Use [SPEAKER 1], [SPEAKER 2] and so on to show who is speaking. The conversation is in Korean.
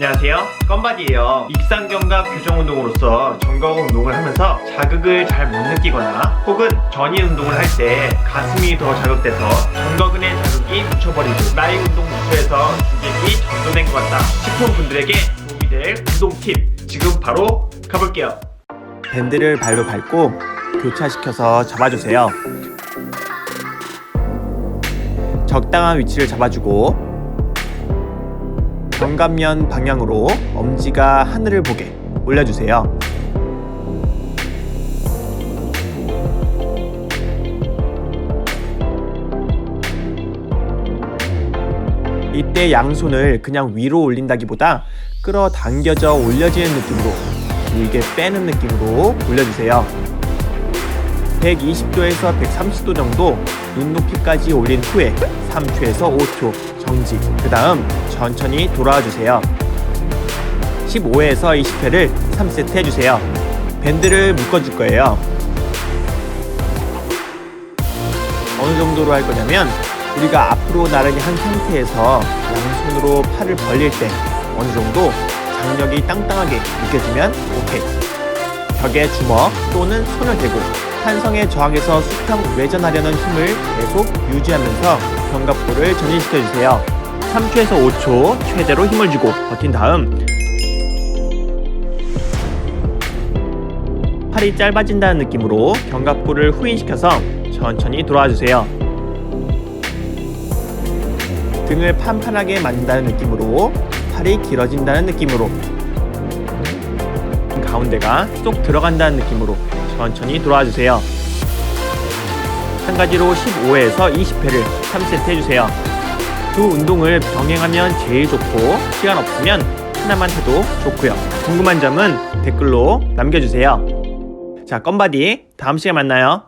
[SPEAKER 1] 안녕하세요. 껌바디예요. 익상견과 교정 운동으로서 전거근 운동을 하면서 자극을 잘 못 느끼거나 혹은 전이 운동을 할 때 가슴이 더 자극돼서 전거근의 자극이 묻혀버리고 나의 운동 목표에서 주객이 전도된 것 같다 싶은 분들에게 도움이 될 운동 팁 지금 바로 가볼게요.
[SPEAKER 2] 밴드를 발로 밟고 교차시켜서 잡아주세요. 적당한 위치를 잡아주고 견갑면 방향으로 엄지가 하늘을 보게 올려주세요. 이때 양손을 그냥 위로 올린다기보다 끌어당겨져 올려지는 느낌으로 길게 빼는 느낌으로 올려주세요. 120도에서 130도 정도 눈 높이까지 올린 후에 3초에서 5초 정지. 그 다음 천천히 돌아와 주세요. 15회에서 20회를 3세트 해주세요. 밴드를 묶어줄 거예요. 어느 정도로 할 거냐면 우리가 앞으로 나란히 한 상태에서 양손으로 팔을 벌릴 때 어느 정도 장력이 땅땅하게 느껴지면 오케이. 벽에 주먹 또는 손을 대고 탄성에 저항해서 수평 외전하려는 힘을 계속 유지하면서 견갑골을 전진시켜 주세요. 3초에서 5초 최대로 힘을 주고 버틴 다음 팔이 짧아진다는 느낌으로 견갑골을 후인시켜서 천천히 돌아와 주세요. 등을 판판하게 만든다는 느낌으로 팔이 길어진다는 느낌으로 가운데가 쏙 들어간다는 느낌으로 천천히 돌아와 주세요. 한 가지로 15회에서 20회를 3세트 해주세요. 두 운동을 병행하면 제일 좋고 시간 없으면 하나만 해도 좋고요. 궁금한 점은 댓글로 남겨주세요. 자, 껌바디 다음 시간에 만나요.